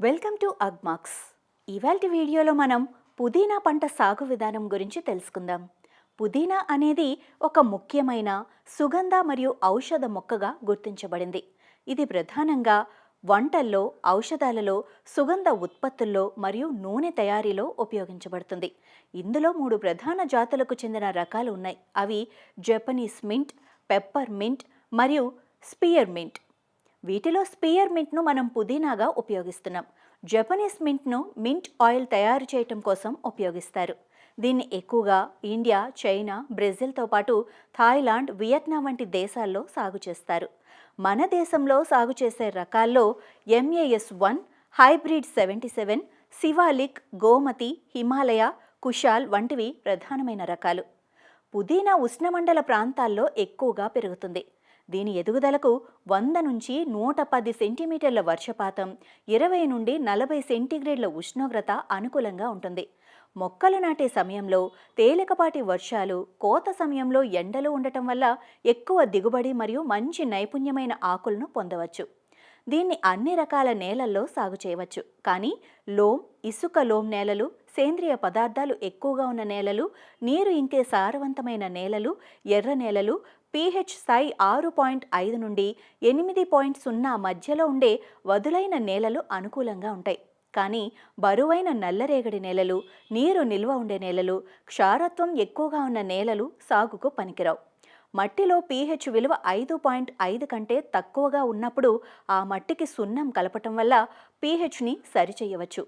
Welcome to Agmax. ఇవాల్టి వీడియోలో మనం పుదీనా పంట సాగు విధానం గురించి తెలుసుకుందాం. పుదీనా అనేది ఒక ముఖ్యమైన సుగంధ మరియు ఔషధ మొక్కగా గుర్తించబడింది. ఇది ప్రధానంగా వంటల్లో ఔషధాలలో సుగంధ ఉత్పత్తుల్లో మరియు నూనె తయారీలో ఉపయోగించబడుతుంది. ఇందులో మూడు ప్రధాన జాతులకు చెందిన రకాలు ఉన్నాయి. అవి జపనీస్ మింట్ పెప్పర్ మింట్ మరియు స్పియర్ మింట్. వీటిలో స్పియర్ మింట్ను మనం పుదీనాగా ఉపయోగిస్తున్నాం. జపనీస్ మింట్ను మింట్ ఆయిల్ తయారు చేయటం కోసం ఉపయోగిస్తారు. దీన్ని ఎక్కువగా ఇండియా చైనా బ్రెజిల్తో పాటు థాయిలాండ్ వియత్నాం వంటి దేశాల్లో సాగు చేస్తారు. మన దేశంలో సాగు చేసే రకాల్లో MAS one hybrid seventy seven Shivalik Gomti Himalaya Kushal వంటివి ప్రధానమైన రకాలు. పుదీనా ఉష్ణమండల ప్రాంతాల్లో ఎక్కువగా పెరుగుతుంది. దీని ఎదుగుదలకు వంద నుంచి నూట పది సెంటీమీటర్ల వర్షపాతం ఇరవై నుండి నలభై సెంటీగ్రేడ్ల ఉష్ణోగ్రత అనుకూలంగా ఉంటుంది. మొక్కలు నాటే సమయంలో తేలికపాటి వర్షాలు కోత సమయంలో ఎండలు ఉండటం వల్ల ఎక్కువ దిగుబడి మరియు మంచి నైపుణ్యమైన ఆకులను పొందవచ్చు. దీన్ని అన్ని రకాల నేలల్లో సాగు చేయవచ్చు. కానీ లోమ్ ఇసుక లోమ్ నేలలు సేంద్రియ పదార్థాలు ఎక్కువగా ఉన్న నేలలు నీరు ఇంకే సారవంతమైన నేలలు ఎర్ర నేలలు పీహెచ్ స్థాయి ఆరు పాయింట్ ఐదు నుండి ఎనిమిది పాయింట్ సున్నా మధ్యలో ఉండే వదులైన నేలలు అనుకూలంగా ఉంటాయి. కానీ బరువైన నల్లరేగడి నేలలు నీరు నిల్వ ఉండే నేలలు క్షారత్వం ఎక్కువగా ఉన్న నేలలు సాగుకు పనికిరావు. మట్టిలో పీహెచ్ విలువ ఐదు పాయింట్ ఐదు కంటే తక్కువగా ఉన్నప్పుడు ఆ మట్టికి సున్నం కలపటం వల్ల పీహెచ్ని సరిచేయవచ్చు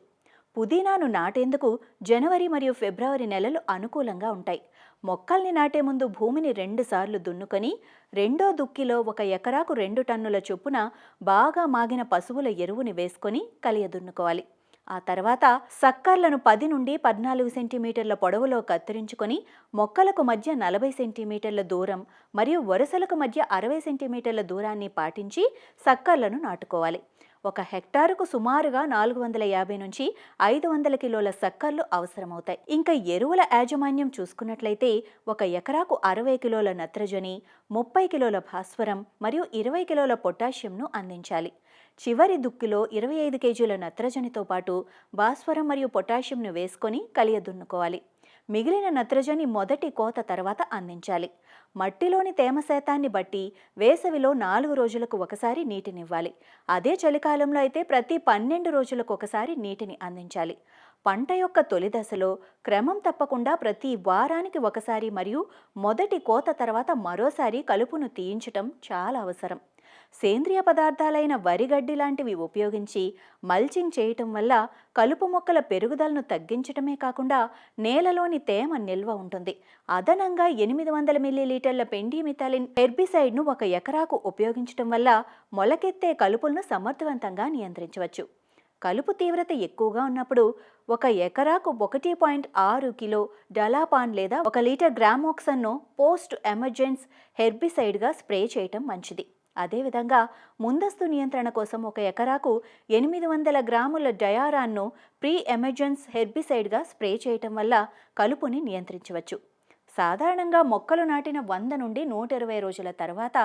పుదీనాను నాటేందుకు జనవరి మరియు ఫిబ్రవరి నెలలు అనుకూలంగా ఉంటాయి. మొక్కల్ని నాటే ముందు భూమిని రెండుసార్లు దున్నుకొని రెండో దుక్కిలో ఒక ఎకరాకు రెండు టన్నుల చొప్పున బాగా మాగిన పశువుల ఎరువుని వేసుకొని కలియదున్నుకోవాలి. ఆ తర్వాత సక్కర్లను పది నుండి పద్నాలుగు సెంటీమీటర్ల పొడవులో కత్తిరించుకొని మొక్కలకు మధ్య నలభై సెంటీమీటర్ల దూరం మరియు వరుసలకు మధ్య అరవై సెంటీమీటర్ల దూరాన్ని పాటించి సక్కర్లను నాటుకోవాలి. ఒక హెక్టారుకు సుమారుగా నాలుగు వందల యాభై నుంచి ఐదు వందల కిలోల సక్కర్లు అవసరమవుతాయి. ఇంకా ఎరువుల యాజమాన్యం చూసుకున్నట్లయితే ఒక ఎకరాకు అరవై కిలోల నత్రజని ముప్పై కిలోల భాస్వరం మరియు ఇరవై కిలోల పొటాషియంను అందించాలి. చివరి దుక్కిలో ఇరవై ఐదు కేజీల నత్రజనితో పాటు భాస్వరం మరియు పొటాషియంను వేసుకొని కలియదున్నుకోవాలి. మిగిలిన నత్రజని మొదటి కోత తర్వాత అందించాలి. మట్టిలోని తేమ శాతాన్ని బట్టి వేసవిలో నాలుగు రోజులకు ఒకసారి నీటినివ్వాలి. అదే చలికాలంలో అయితే ప్రతి పన్నెండు రోజులకు ఒకసారి నీటిని అందించాలి. పంట యొక్క తొలి దశలో క్రమం తప్పకుండా ప్రతి వారానికి ఒకసారి మరియు మొదటి కోత తర్వాత మరోసారి కలుపును తీయించటం చాలా అవసరం. సేంద్రియ పదార్థాలైన వరిగడ్డి లాంటివి ఉపయోగించి మల్చింగ్ చేయటం వల్ల కలుపు మొక్కల పెరుగుదలను తగ్గించటమే కాకుండా నేలలోని తేమ నిల్వ ఉంటుంది. అదనంగా ఎనిమిది వందల మిల్లీలీటర్ల పెండిమిథాలిన్ హెర్బిసైడ్ను ఒక ఎకరాకు ఉపయోగించటం వల్ల మొలకెత్తే కలుపులను సమర్థవంతంగా నియంత్రించవచ్చు. కలుపు తీవ్రత ఎక్కువగా ఉన్నప్పుడు ఒక ఎకరాకు ఒకటి పాయింట్ ఆరు కిలో డలాపాన్ లేదా ఒక లీటర్ గ్రామోక్సన్ను పోస్ట్ ఎమర్జెన్స్ హెర్బిసైడ్గా స్ప్రే చేయటం మంచిది. అదేవిధంగా ముందస్తు నియంత్రణ కోసం ఒక ఎకరాకు ఎనిమిది వందల గ్రాముల డయారాన్ను ప్రీ ఎమర్జెన్స్ హెర్బిసైడ్గా స్ప్రే చేయటం వల్ల కలుపుని నియంత్రించవచ్చు. సాధారణంగా మొక్కలు నాటిన వంద నుండి నూట ఇరవై రోజుల తర్వాత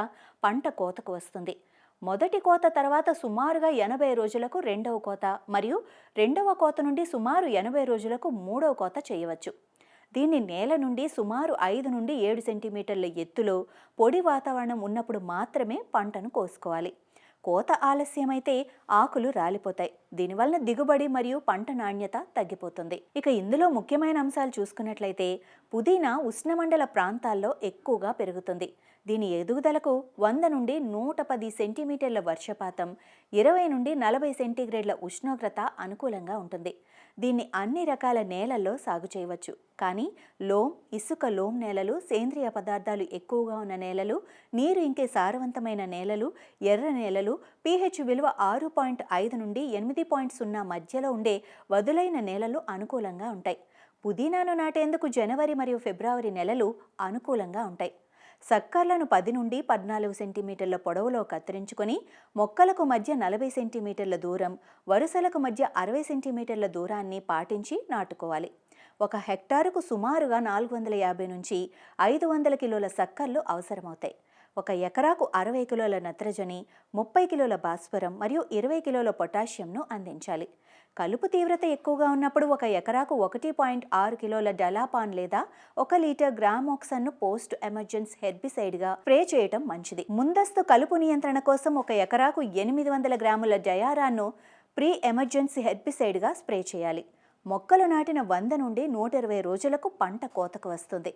పంట కోతకు వస్తుంది. మొదటి కోత తర్వాత సుమారుగా ఎనభై రోజులకు రెండవ కోత మరియు రెండవ కోత నుండి సుమారు ఎనభై రోజులకు మూడవ కోత చేయవచ్చు. దీన్ని నేల నుండి సుమారు ఐదు నుండి ఏడు సెంటీమీటర్ల ఎత్తులో పొడి వాతావరణం ఉన్నప్పుడు మాత్రమే పంటను కోసుకోవాలి. కోత ఆలస్యమైతే ఆకులు రాలిపోతాయి. దీనివల్ల దిగుబడి మరియు పంట నాణ్యత తగ్గిపోతుంది. ఇక ఇందులో ముఖ్యమైన అంశాలు చూసుకున్నట్లయితే పుదీనా ఉష్ణమండల ప్రాంతాల్లో ఎక్కువగా పెరుగుతుంది. దీని ఎదుగుదలకు వంద నుండి నూట పది సెంటీమీటర్ల వర్షపాతం ఇరవై నుండి నలభై సెంటీగ్రేడ్ల ఉష్ణోగ్రత అనుకూలంగా ఉంటుంది. దీన్ని అన్ని రకాల నేలల్లో సాగు చేయవచ్చు. కానీ లోమ్ ఇసుక లోమ్ నేలలు సేంద్రియ పదార్థాలు ఎక్కువగా ఉన్న నేలలు నీరు ఇంకే సారవంతమైన నేలలు ఎర్ర నేలలు పీహెచ్ విలువ ఆరు పాయింట్ ఐదు నుండి ఎనిమిది పాయింట్ సున్నా మధ్యలో ఉండే వదులైన నేలలు అనుకూలంగా ఉంటాయి. పుదీనాను నాటేందుకు జనవరి మరియు ఫిబ్రవరి నెలలు అనుకూలంగా ఉంటాయి. సక్కర్లను పది నుండి పద్నాలుగు సెంటీమీటర్ల పొడవులో కత్తిరించుకొని మొక్కలకు మధ్య నలభై సెంటీమీటర్ల దూరం వరుసలకు మధ్య అరవై సెంటీమీటర్ల దూరాన్ని పాటించి నాటుకోవాలి. ఒక హెక్టారుకు సుమారుగా నాలుగు వందల యాభై నుంచి ఐదు వందల కిలోల సక్కర్లు అవసరమవుతాయి. ఒక ఎకరాకు అరవై కిలోల నత్రజని ముప్పై కిలోల భాస్వరం మరియు ఇరవై కిలోల పొటాషియంను అందించాలి. కలుపు తీవ్రత ఎక్కువగా ఉన్నప్పుడు ఒక ఎకరాకు ఒకటి పాయింట్ ఆరు కిలోల డలాపాన్ లేదా ఒక లీటర్ గ్రామోక్సన్ను పోస్ట్ ఎమర్జెన్సీ హెర్బిసైడ్గా స్ప్రే చేయటం మంచిది. ముందస్తు కలుపు నియంత్రణ కోసం ఒక ఎకరాకు ఎనిమిది వందల గ్రాముల డయారాను ప్రీ ఎమర్జెన్సీ హెర్బిసైడ్గా స్ప్రే చేయాలి. మొక్కలు నాటిన వంద నుండి నూట ఇరవై రోజులకు పంట కోతకు వస్తుంది.